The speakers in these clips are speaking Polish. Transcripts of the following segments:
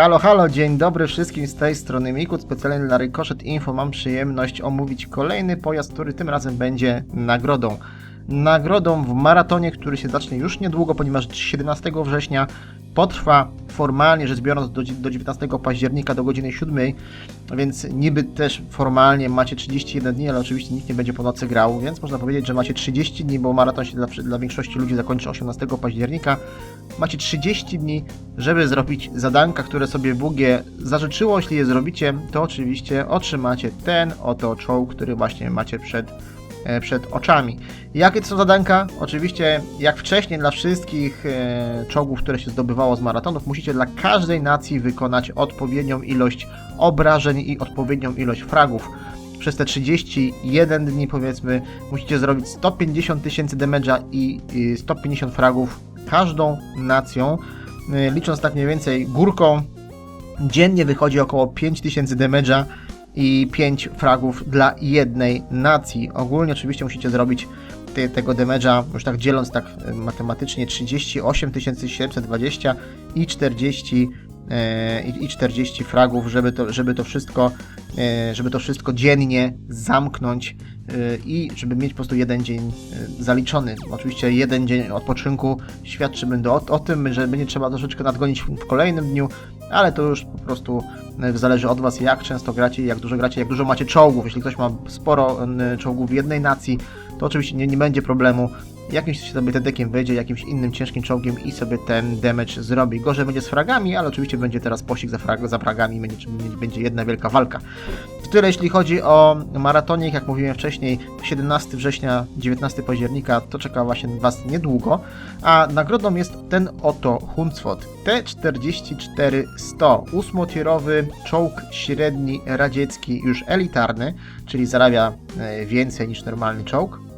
Halo, halo, dzień dobry wszystkim z tej strony Mikut, specjalnie dla Ricochet Info mam przyjemność omówić kolejny pojazd, który tym razem będzie nagrodą. Nagrodą w maratonie, który się zacznie już niedługo, ponieważ 17 września potrwa formalnie rzecz biorąc do, do 19 października do godziny 7, więc niby też formalnie macie 31 dni, ale oczywiście nikt nie będzie po nocy grał, więc można powiedzieć, że macie 30 dni, bo maraton się dla, dla większości ludzi zakończy 18 października. Macie 30 dni, żeby zrobić zadanka, które sobie Bugie zażyczyło. Jeśli je zrobicie, to oczywiście otrzymacie ten oto czołg, który właśnie macie przed, przed oczami. Jakie to są zadanka? Oczywiście, jak wcześniej dla wszystkich e, czołgów, które się zdobywało z maratonów, musicie dla każdej nacji wykonać odpowiednią ilość obrażeń i odpowiednią ilość fragów. Przez te 31 dni, powiedzmy, musicie zrobić 150 tysięcy damage'a i i 150 fragów każdą nacją. E, Licząc tak mniej więcej górką, dziennie wychodzi około 5000 damage'a i 5 fragów dla jednej nacji. Ogólnie oczywiście musicie zrobić te, tego damage'a, już tak dzieląc tak e, matematycznie, 38 720 i 40 e, i i 40 fragów, żeby to, żeby to wszystko e, żeby to wszystko dziennie zamknąć e, i żeby mieć po prostu jeden dzień e, zaliczony. Oczywiście jeden dzień odpoczynku świadczy będę o, o tym, że będzie trzeba troszeczkę nadgonić w kolejnym dniu, ale to już po prostu e, zależy od Was, jak często gracie, jak dużo gracie, jak dużo macie czołgów. Jeśli ktoś ma sporo e, czołgów w jednej nacji, to oczywiście nie, nie będzie problemu. Jakimś sobie tedekiem wejdzie, jakimś innym ciężkim czołgiem i sobie ten damage zrobi. Gorzej będzie z fragami, ale oczywiście będzie teraz pościg za, frag, za fragami, będzie, będzie jedna wielka walka. W tyle jeśli chodzi o maratonik, jak mówiłem wcześniej, 17 września, 19 października, to czeka właśnie Was niedługo, a nagrodą jest ten oto Huncwot T-44-100, ósmotierowy czołg średni radziecki, już elitarny, czyli zarabia e, więcej niż normalny czołg.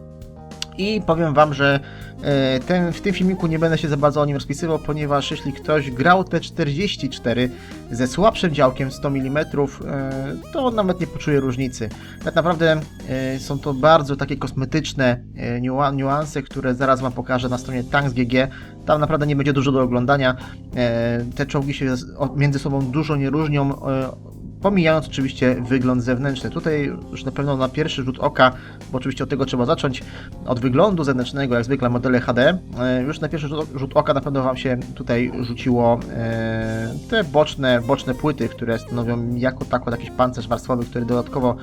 I powiem Wam, że e, ten, w tym filmiku nie będę się za bardzo o nim rozpisywał, ponieważ jeśli ktoś grał T44 ze słabszym działkiem 100 mm, e, to nawet nie poczuje różnicy. Tak naprawdę e, są to bardzo takie kosmetyczne niua- niuanse, które zaraz Wam pokażę na stronie Tanks.gg. Tam naprawdę nie będzie dużo do oglądania. Te czołgi się między sobą dużo nie różnią. Pomijając oczywiście wygląd zewnętrzny. Tutaj już na pewno na pierwszy rzut oka, bo oczywiście od tego trzeba zacząć, od wyglądu zewnętrznego, jak zwykle modele HD, e, już na pierwszy rzut, oka na pewno Wam się tutaj rzuciło e, te boczne, boczne płyty, które stanowią jako tako jakiś pancerz warstwowy, który dodatkowo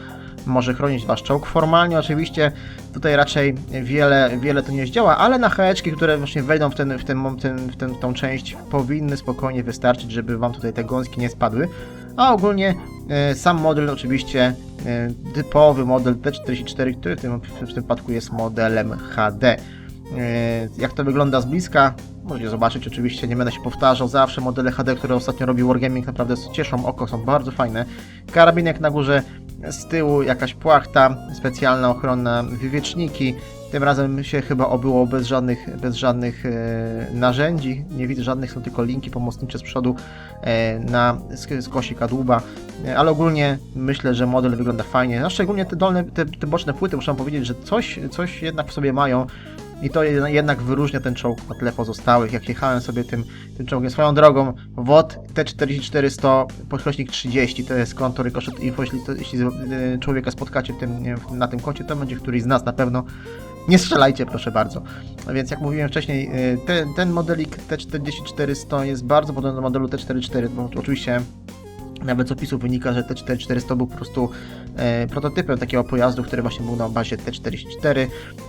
może chronić Wasz czołg. Formalnie oczywiście tutaj raczej wiele, wiele to nie zdziała, ale na haeczki, które właśnie wejdą w, ten, w, ten, mom- ten, w ten, tą część, powinny spokojnie wystarczyć, żeby Wam tutaj te gąski nie spadły. A ogólnie e, sam model oczywiście e, typowy model T44, który w tym, w tym przypadku jest modelem HD. E, jak to wygląda z bliska? Możecie zobaczyć, oczywiście nie będę się powtarzał, zawsze modele HD, które ostatnio robi Wargaming naprawdę cieszą oko, są bardzo fajne. Karabinek na górze, z tyłu jakaś płachta, specjalna ochrona, wywieczniki. Tym razem się chyba obyło bez żadnych, bez żadnych e, narzędzi, nie widzę żadnych, są tylko linki pomocnicze z przodu e, na sk- skosi kadłuba, e, ale ogólnie myślę, że model wygląda fajnie, a szczególnie te dolne, te, te boczne płyty, muszę powiedzieć, że coś, coś jednak w sobie mają i to jed- jednak wyróżnia ten czołg na tle pozostałych. Jak jechałem sobie tym, tym czołgiem swoją drogą, WOT T4400 podkreśnik 30 to jest konto Ricochet Info, jeśli, to, jeśli e, człowieka spotkacie tym, na tym koncie, to będzie któryś z nas na pewno. Nie strzelajcie, proszę bardzo. No więc jak mówiłem wcześniej, e, ten, ten modelik T4400 jest bardzo podobny do modelu T44, bo oczywiście nawet z opisu wynika, że T4400 był po prostu e, prototypem takiego pojazdu, który właśnie był na bazie T44,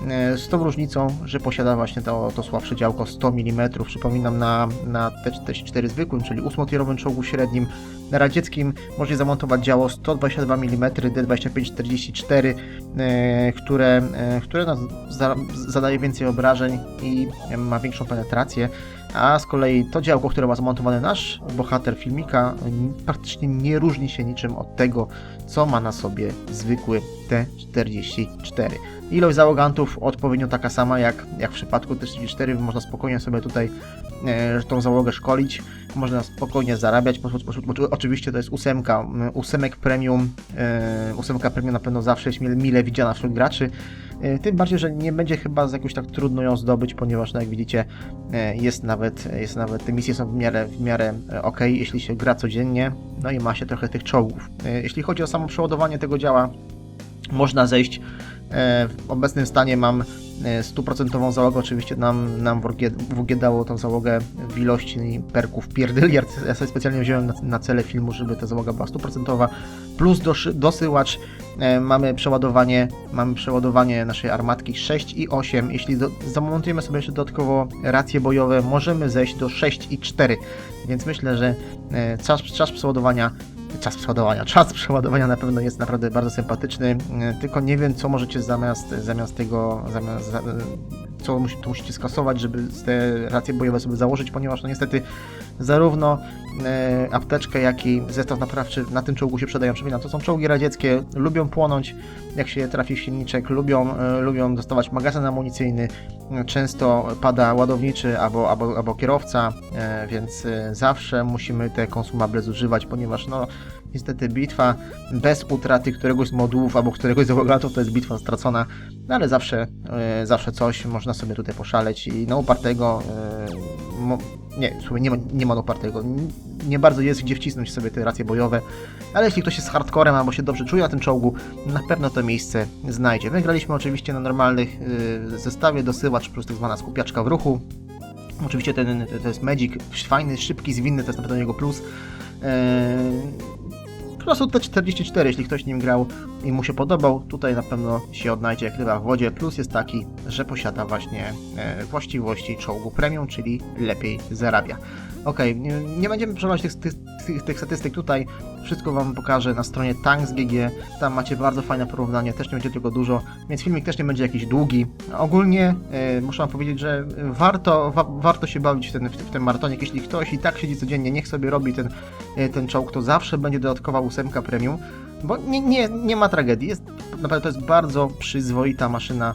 e, z tą różnicą, że posiada właśnie to, to słabsze działko 100 mm. Przypominam, na, na T44 zwykłym, czyli 8-tierowym czołgu średnim, na radzieckim możecie zamontować działo 122 mm D2544, e, które, e, które no, za, zadaje więcej obrażeń i ma większą penetrację. A z kolei to działko, które ma zamontowany nasz bohater filmika, praktycznie nie różni się niczym od tego, co ma na sobie zwykły T-44. Ilość załogantów odpowiednio taka sama jak, jak w przypadku T-44, można spokojnie sobie tutaj e, tą załogę szkolić, można spokojnie zarabiać, oczywiście to jest ósemka, m, ósemek premium, e, ósemka premium na pewno zawsze jest mile, mile widziana wśród graczy, e, tym bardziej, że nie będzie chyba jakoś tak trudno ją zdobyć, ponieważ no jak widzicie e, jest nawet, jest nawet, te misje są w miarę, w miarę e, ok, jeśli się gra codziennie, no i ma się trochę tych czołgów. E, Jeśli chodzi o samo przeładowanie tego działa, można zejść. E, W obecnym stanie mam e, stuprocentową załogę, oczywiście nam, nam WG, WG dało tą załogę w ilości perków pierdyliard. Ja sobie specjalnie wziąłem na, na cele filmu, żeby ta załoga była stuprocentowa. Plus doszy, dosyłacz e, mamy przeładowanie, mamy przeładowanie naszej armatki 6 i 8. Jeśli do, zamontujemy sobie jeszcze dodatkowo racje bojowe, możemy zejść do 6 i 4. Więc myślę, że e, czas, czas przeładowania czas przeładowania. Czas przeładowania na pewno jest naprawdę bardzo sympatyczny, e, tylko nie wiem, co możecie zamiast, zamiast tego, zamiast, za- co musi, to musicie skasować, żeby te racje bojowe sobie założyć, ponieważ no niestety zarówno e, apteczka, jak i zestaw naprawczy na tym czołgu się przydają. Przypominam, to są czołgi radzieckie, lubią płonąć, jak się trafi w silniczek, lubią, e, lubią dostawać magazyn amunicyjny, często pada ładowniczy albo, albo, albo kierowca, e, więc e, zawsze musimy te konsumable zużywać, ponieważ no niestety bitwa bez utraty któregoś z modułów albo któregoś z załogantów to jest bitwa stracona, no ale zawsze, e, zawsze coś można sobie tutaj poszaleć i no upartego e, mo, nie, słuchaj, nie ma, nie ma upartego, nie bardzo jest gdzie wcisnąć sobie te racje bojowe, ale jeśli ktoś jest hardcorem albo się dobrze czuje na tym czołgu, na pewno to miejsce znajdzie. My graliśmy oczywiście na normalnych y, zestawie dosyłacz plus tak zwana skupiaczka w ruchu. Oczywiście ten, to jest Magic, fajny, szybki, zwinny, to jest na pewno jego plus. Eee, prostu T44, jeśli ktoś nim grał i mu się podobał, tutaj na pewno się odnajdzie jak ryba w wodzie. Plus jest taki, że posiada właśnie e, właściwości czołgu premium, czyli lepiej zarabia. Ok, nie będziemy przeglądać tych, tych, tych, tych statystyk tutaj, wszystko Wam pokażę na stronie Tanks.gg, tam macie bardzo fajne porównanie, też nie będzie tego dużo, więc filmik też nie będzie jakiś długi. Ogólnie e, muszę Wam powiedzieć, że warto, wa, warto się bawić w ten, w, w ten maratonik, jeśli ktoś i tak siedzi codziennie, niech sobie robi ten, e, ten czołg, to zawsze będzie dodatkowa ósemka premium, bo nie, nie, nie ma tragedii, jest, naprawdę to jest bardzo przyzwoita maszyna,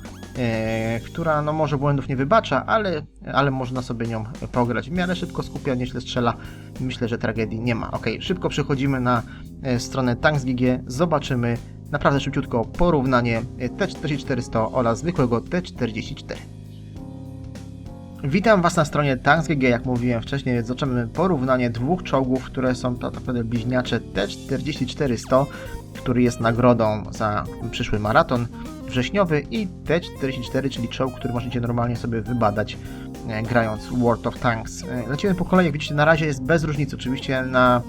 która no może błędów nie wybacza, ale, ale można sobie nią pograć. W miarę szybko skupia, nieźle strzela. Myślę, że tragedii nie ma. Ok, szybko przechodzimy na e, stronę Tanks.gg, zobaczymy naprawdę szybciutko porównanie e, T4400 oraz zwykłego T44. Witam Was na stronie Tanks.gg, jak mówiłem wcześniej, zobaczymy porównanie dwóch czołgów, które są tak naprawdę bliźniacze T44-100, który jest nagrodą za przyszły maraton wrześniowy i T44, czyli czołg, który możecie normalnie sobie wybadać e, grając World of Tanks. E, Lecimy po kolei, jak widzicie na razie jest bez różnicy, oczywiście na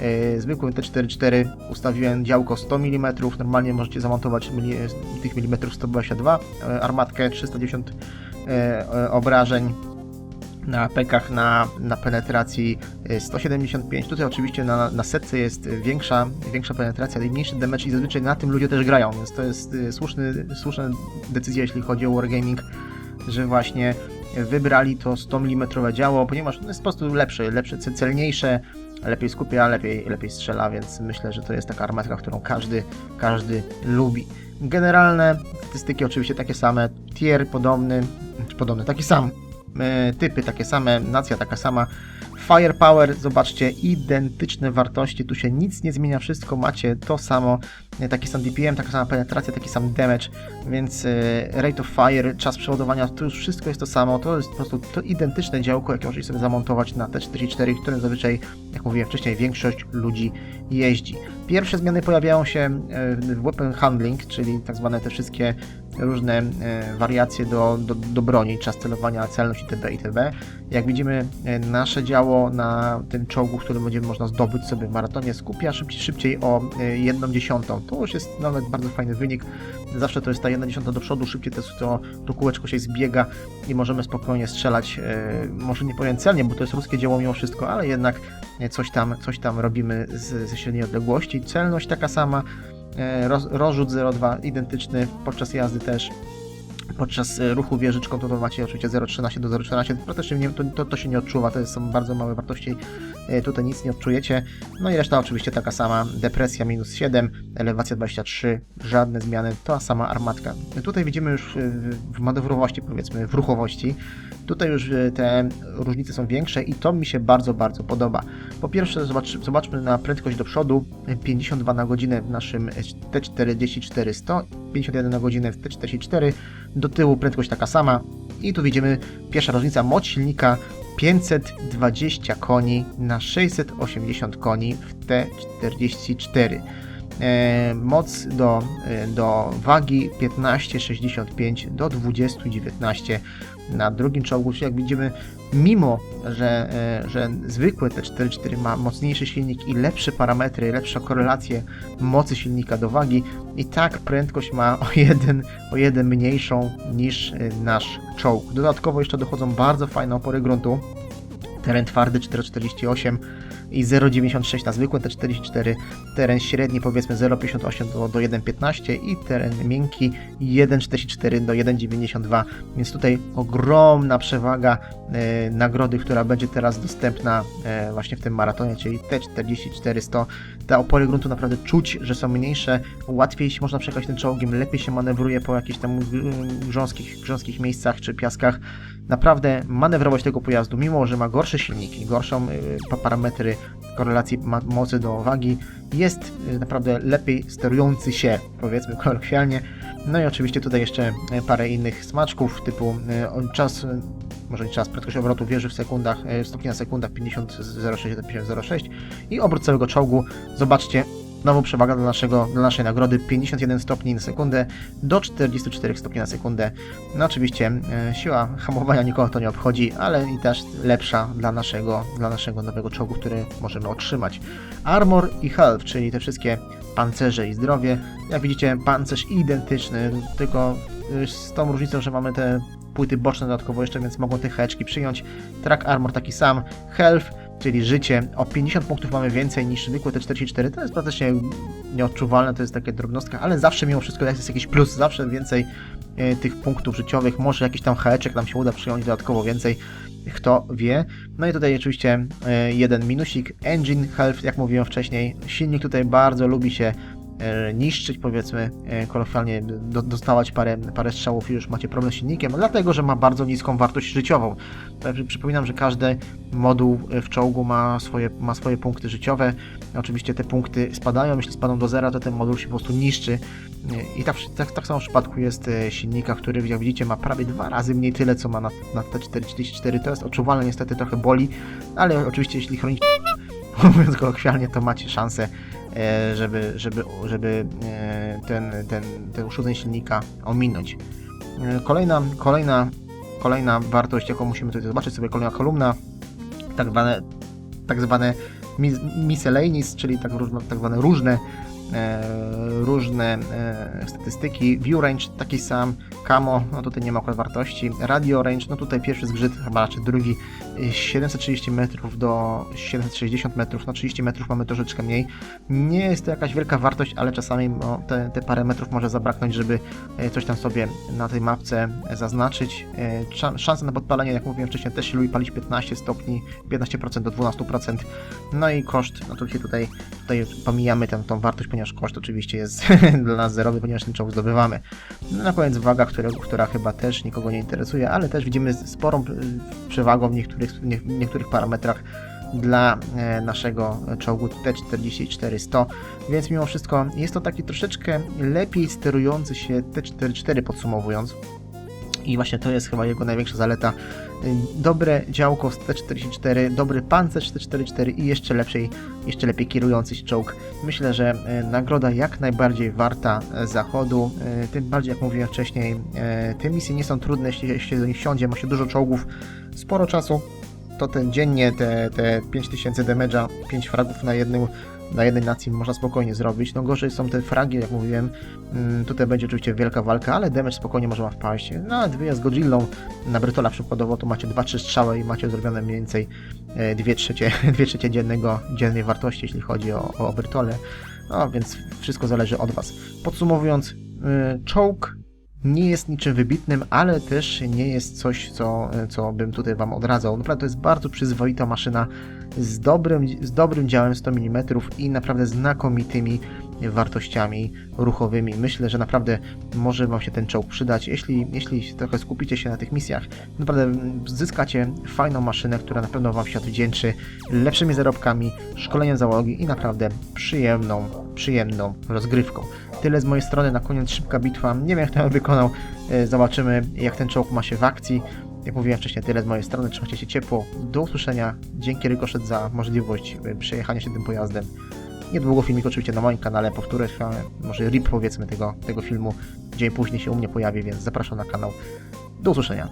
e, zwykłym T44 ustawiłem działko 100 mm, normalnie możecie zamontować mili, tych milimetrów 122, e, armatkę 310 e, e, obrażeń na pekach na, na penetracji e, 175. Tutaj oczywiście na, na setce jest większa, większa penetracja i mniejszy damage i zazwyczaj na tym ludzie też grają, więc to jest e, słuszny, słuszna decyzja, jeśli chodzi o Wargaming, że właśnie wybrali to 100 mm działo, ponieważ jest po prostu lepsze, lepsze, ce- celniejsze, lepiej skupia, lepiej, lepiej strzela, więc myślę, że to jest taka armatka, którą każdy, każdy lubi. Generalne statystyki oczywiście takie same, tier podobny, czy podobny, taki sam, typy takie same, nacja taka sama. Firepower, zobaczcie, identyczne wartości, tu się nic nie zmienia, wszystko macie to samo, e, taki sam DPM, taka sama penetracja, taki sam damage, więc e, rate of fire, czas przeładowania, to już wszystko jest to samo, to jest po prostu to identyczne działko, jakie możecie sobie zamontować na T44, którym zazwyczaj, jak mówiłem wcześniej, większość ludzi jeździ. Pierwsze zmiany pojawiają się e, w weapon handling, czyli tak zwane te wszystkie różne e, wariacje do, do, do broni, czas celowania, celność itd. itd. Jak widzimy, e, nasze działo na tym czołgu, który będzie można zdobyć sobie w maratonie, skupia szybciej, szybciej o e, jedną dziesiątą. To już jest nawet bardzo fajny wynik. Zawsze to jest ta jedna dziesiąta do przodu, szybciej to, to, to kółeczko się zbiega i możemy spokojnie strzelać. Może nie powiem celnie, bo to jest ruskie dzieło mimo wszystko, ale jednak coś tam, coś tam robimy ze średniej odległości. Celność taka sama, roz, rozrzut 0,2 identyczny podczas jazdy też. Podczas e, ruchu wieżyczką to, to oczywiście 0,13 do 0,14, praktycznie nie, to, to, to się nie odczuwa, to są bardzo małe wartości, e, tutaj nic nie odczujecie. No i reszta oczywiście taka sama, depresja minus 7, elewacja 23, żadne zmiany, ta sama armatka. Tutaj widzimy już e, w manewrowości, powiedzmy, w ruchowości, tutaj już te różnice są większe i to mi się bardzo, bardzo podoba. Po pierwsze zobacz, zobaczmy na prędkość do przodu, 52 na godzinę w naszym T44 100, 51 na godzinę w T44, do tyłu prędkość taka sama. I tu widzimy pierwsza różnica, moc silnika 520 koni na 680 koni w T44. E, moc do, e, do wagi 15,65 do 20,19 na drugim czołgu, jak widzimy, mimo że, e, że zwykłe T44 ma mocniejszy silnik i lepsze parametry, lepsze korelacje mocy silnika do wagi, i tak prędkość ma o jeden, o jeden mniejszą niż e, nasz czołg. Dodatkowo jeszcze dochodzą bardzo fajne opory gruntu. Teren twardy 4,48 i 0,96 na zwykłe T44, teren średni powiedzmy 0,58 do, do 1,15 i teren miękki 1,44 do 1,92, więc tutaj ogromna przewaga nagrody, która będzie teraz dostępna e, właśnie w tym maratonie, czyli T44 100. Te opory gruntu naprawdę czuć, że są mniejsze, łatwiej się można przejechać tym czołgiem, lepiej się manewruje po jakichś tam grząskich, grząskich miejscach czy piaskach. Naprawdę manewrowość tego pojazdu, mimo że ma gorsze silniki, gorszą y, parametry korelacji mocy do wagi, jest naprawdę lepiej sterujący się, powiedzmy kolokwialnie. No i oczywiście tutaj jeszcze parę innych smaczków, typu czas, może nie czas, prędkość obrotu wieży w sekundach, y, stopni na sekundach 50,06 do 50,06 i obrót całego czołgu. Zobaczcie, Znowu przewaga dla, naszego, dla naszej nagrody 51 stopni na sekundę do 44 stopni na sekundę. No oczywiście e, siła hamowania nikogo to nie obchodzi, ale i też lepsza dla naszego, dla naszego nowego czołgu, który możemy otrzymać. Armor i health, czyli te wszystkie pancerze i zdrowie. Jak widzicie pancerz identyczny, tylko e, z tą różnicą, że mamy te płyty boczne dodatkowo jeszcze, więc mogą te heczki przyjąć. Track armor taki sam. Health czyli życie. O 50 punktów mamy więcej niż zwykłe te 44. To jest praktycznie nieodczuwalne, to jest takie drobnostka, ale zawsze mimo wszystko jest jakiś plus, zawsze więcej e, tych punktów życiowych. Może jakiś tam haeczek nam się uda przyjąć dodatkowo więcej, kto wie. No i tutaj oczywiście e, jeden minusik. Engine Health, jak mówiłem wcześniej, silnik tutaj bardzo lubi się niszczyć, powiedzmy e, kolokwialnie, do, dostawać parę, parę strzałów i już macie problem z silnikiem, dlatego, że ma bardzo niską wartość życiową. Przypominam, że każdy moduł w czołgu ma swoje, ma swoje punkty życiowe. Oczywiście te punkty spadają, jeśli spadną do zera, to ten moduł się po prostu niszczy. I tak, tak, tak samo w przypadku jest e, silnika, który jak widzicie ma prawie dwa razy mniej tyle, co ma na, na T44. To jest odczuwalne, niestety trochę boli, ale oczywiście jeśli chronicie mówiąc kolokwialnie, to macie szansę, e, żeby, żeby, żeby e, ten, ten, ten uszkodzenie silnika ominąć. E, Kolejna, kolejna, kolejna wartość, jaką musimy tutaj zobaczyć sobie, kolejna kolumna, tak zwane, tak zwane mis- miscellaneous, czyli tak, tak zwane różne, e, różne e, statystyki. View range taki sam, camo, no tutaj nie ma akurat wartości. Radio range, no tutaj pierwszy zgrzyt, chyba raczej drugi, 730 metrów do 760 metrów, no 30 metrów mamy troszeczkę mniej. Nie jest to jakaś wielka wartość, ale czasami no, te, te parę metrów może zabraknąć, żeby e, coś tam sobie na tej mapce e, zaznaczyć. E, szan- Szanse na podpalenie, jak mówiłem wcześniej, też się lubi palić 15 stopni, 15% do 12%. No i koszt, no to się tutaj, tutaj pomijamy tę, tą wartość, ponieważ koszt oczywiście jest dla nas zerowy, ponieważ ten czołg zdobywamy. No na koniec waga, która, która chyba też nikogo nie interesuje, ale też widzimy sporą y, przewagą w niektórych, nie, niektórych parametrach dla e, naszego czołgu T-44-100, więc mimo wszystko jest to taki troszeczkę lepiej sterujący się T-44 podsumowując. I właśnie to jest chyba jego największa zaleta. Dobre działko z T-44, dobry pancerz T-44 i jeszcze lepszej, jeszcze lepiej kierujący się czołg. Myślę, że e, nagroda jak najbardziej warta e, zachodu. E, Tym bardziej, jak mówiłem wcześniej, te misje nie są trudne, jeśli się do nich wsiądzie, ma się dużo czołgów, sporo czasu. To ten dziennie te, te 5000 damage'a, 5 fragów na jednym na jednej nacji można spokojnie zrobić. No gorzej są te fragi, jak mówiłem. Mm, Tutaj będzie oczywiście wielka walka, ale damage spokojnie można wpaść. Nawet wyjazd z Godzillą na Brytola przykładowo, to macie 2-3 strzały i macie zrobione mniej więcej 2 trzecie, 2 trzecie dziennego, dziennej wartości, jeśli chodzi o, o Brytole. No więc wszystko zależy od Was. Podsumowując, y, czołg nie jest niczym wybitnym, ale też nie jest coś, co, co bym tutaj Wam odradzał. Naprawdę to jest bardzo przyzwoita maszyna z dobrym, z dobrym działem 100 mm i naprawdę znakomitymi wartościami ruchowymi. Myślę, że naprawdę może Wam się ten czołg przydać. Jeśli, jeśli trochę skupicie się na tych misjach, naprawdę zyskacie fajną maszynę, która na pewno Wam się odwdzięczy lepszymi zarobkami, szkoleniem załogi i naprawdę przyjemną, przyjemną rozgrywką. Tyle z mojej strony, na koniec szybka bitwa. Nie wiem jak to wykonał, E, zobaczymy jak ten czołg ma się w akcji. Jak mówiłem wcześniej, tyle z mojej strony, trzymajcie się ciepło. Do usłyszenia. Dzięki Rykoszet za możliwość e, przejechania się tym pojazdem. Niedługo filmik oczywiście na moim kanale, powtórę, może rip powiedzmy tego, tego filmu, dzień później się u mnie pojawi, więc zapraszam na kanał. Do usłyszenia.